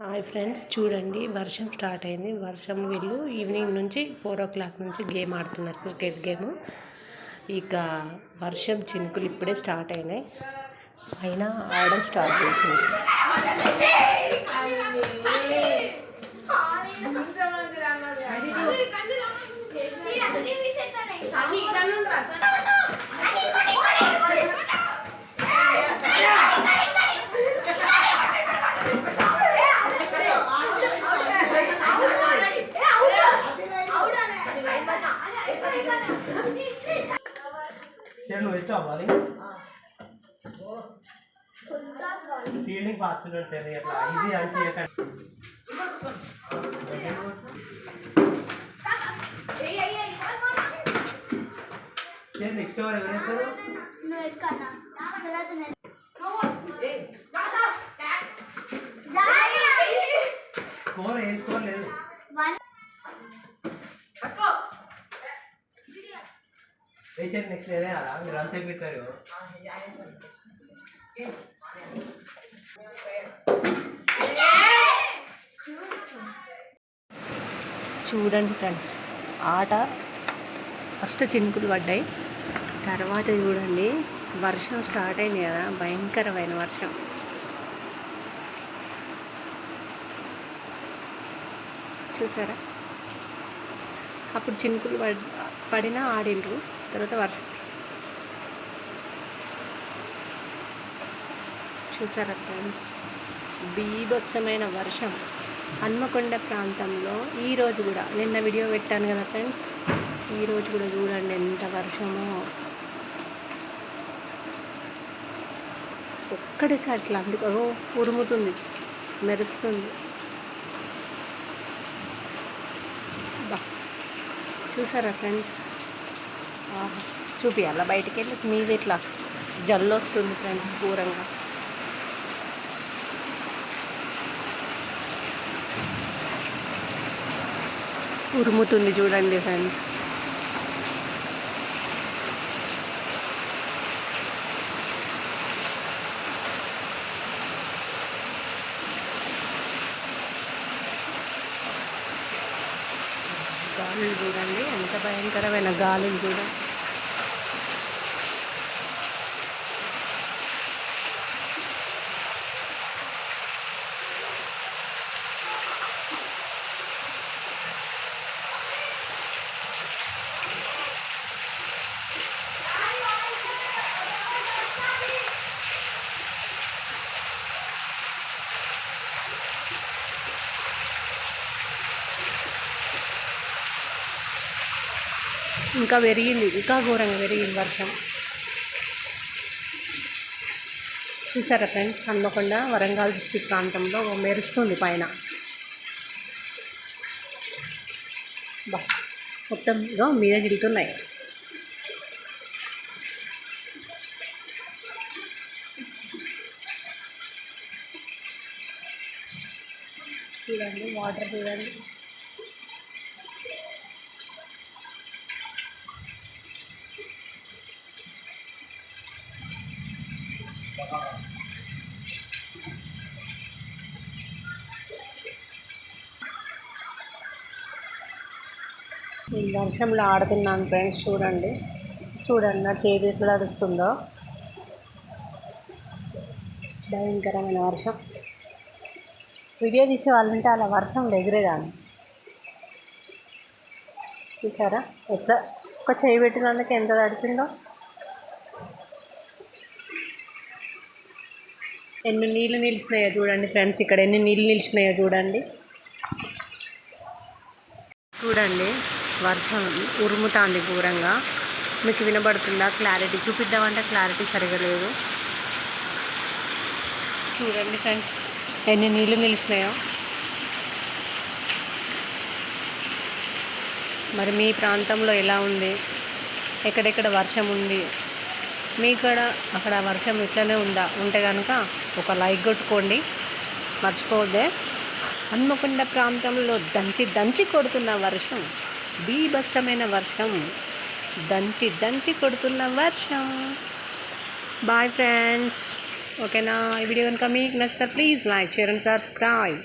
Hi friends చూడండి వర్షం start అయింది. వర్షం వీళ్ళు ఈవినింగ్ నుంచి ఫోర్ ఓ క్లాక్ నుంచి గేమ్ ఆడుతున్నారు క్రికెట్ గేమ్. ఇక వర్షం చినుకులు ఇప్పుడే స్టార్ట్ అయినాయి. అయినా ఆడడం స్టార్ట్ చేసింది. నేను నువ్వు అవ్వాలి బాలి ఫీల్డింగ్ ఫాస్ట్ ఉంటుంది అట్లా ఈజీ అని చేయకండి నెక్స్ట్ ఓవర్ ఎవరైతారు నెక్స్ట్ నేనే అలా? మీరు రన్స్ అయిపోతారు చూడండి ఫ్రెండ్స్ ఆట ఫస్ట్ చినుకులు పడ్డాయి. తర్వాత చూడండి వర్షం స్టార్ట్ అయింది కదా భయంకరమైన వర్షం. చూసారా? అప్పుడు చినుకులు పడ్ పడినా ఆడిండ్రు. తర్వాత వర్షం. చూసారా ఫ్రెండ్స్ బీభత్సమైన వర్షం. హన్మకొండ ప్రాంతంలో ఈరోజు కూడా నిన్న వీడియో పెట్టాను కదా ఫ్రెండ్స్ ఈ రోజు కూడా చూడండి ఎంత వర్షమో. ఒక్కటేసారి అట్లా అందుకు ఉరుముతుంది మెరుస్తుంది. బా. చూసారా ఫ్రెండ్స్ చూపియాలా బయటికి వెళ్ళి మీద ఇట్లా జల్లు వస్తుంది ఫ్రెండ్స్ దూరంగా ఉరుముతుంది చూడండి ఫ్రెండ్స్. గాలులు చూడండి. ఎంత భయంకరమైన గాలులు చూడండి ఇంకా పెరిగింది ఇంకా ఘోరంగా పెరిగింది వర్షం. చూసారా ఫ్రెండ్స్ హన్మకొండ వరంగల్ డిస్టిక్ ప్రాంతంలో మెరుస్తుంది పైన. బా మొత్తం మీద గిలుతున్నాయి చూడండి వాటర్ చూడండి. వర్షంలో ఆడుతున్నాను ఫ్రెండ్స్ చూడండి. చూడండి నా చేతి ఎట్లా నడుస్తుందో భయంకరమైన వర్షం. వీడియో తీసే వాళ్ళంటే అలా వర్షం ఎగిరేదాన్ని. చూసారా? ఎట్లా? ఒక చేయి పెట్టినందుకు ఎంత తడిసిందో. ఎన్ని నీళ్ళు నిలిచినాయో చూడండి ఫ్రెండ్స్ ఇక్కడ ఎన్ని నీళ్ళు నిలిచినాయో చూడండి. చూడండి వర్షం ఉరుముతాంది ఘోరంగా. మీకు వినబడుతుందా క్లారిటీ? చూపిద్దామంటే క్లారిటీ సరిగా లేదు. చూడండి ఫ్రెండ్స్ ఎన్ని నీళ్ళు నిలిచినాయో. మరి మీ ప్రాంతంలో ఎలా ఉంది? ఎక్కడెక్కడ వర్షం ఉంది? మీ అక్కడ వర్షం ఇట్లనే ఉందా? ఉంటే కనుక ఒక లైక్ కొట్టుకోండి. మర్చిపోదే హన్మకొండ ప్రాంతంలో దంచి దంచి కొడుతున్న వర్షం బీభత్సమైన వర్షం దంచి దంచి కొడుతున్న వర్షం. బాయ్ ఫ్రెండ్స్ ఓకేనా ఈ వీడియో కనుక మీకు నచ్చితే please like share and subscribe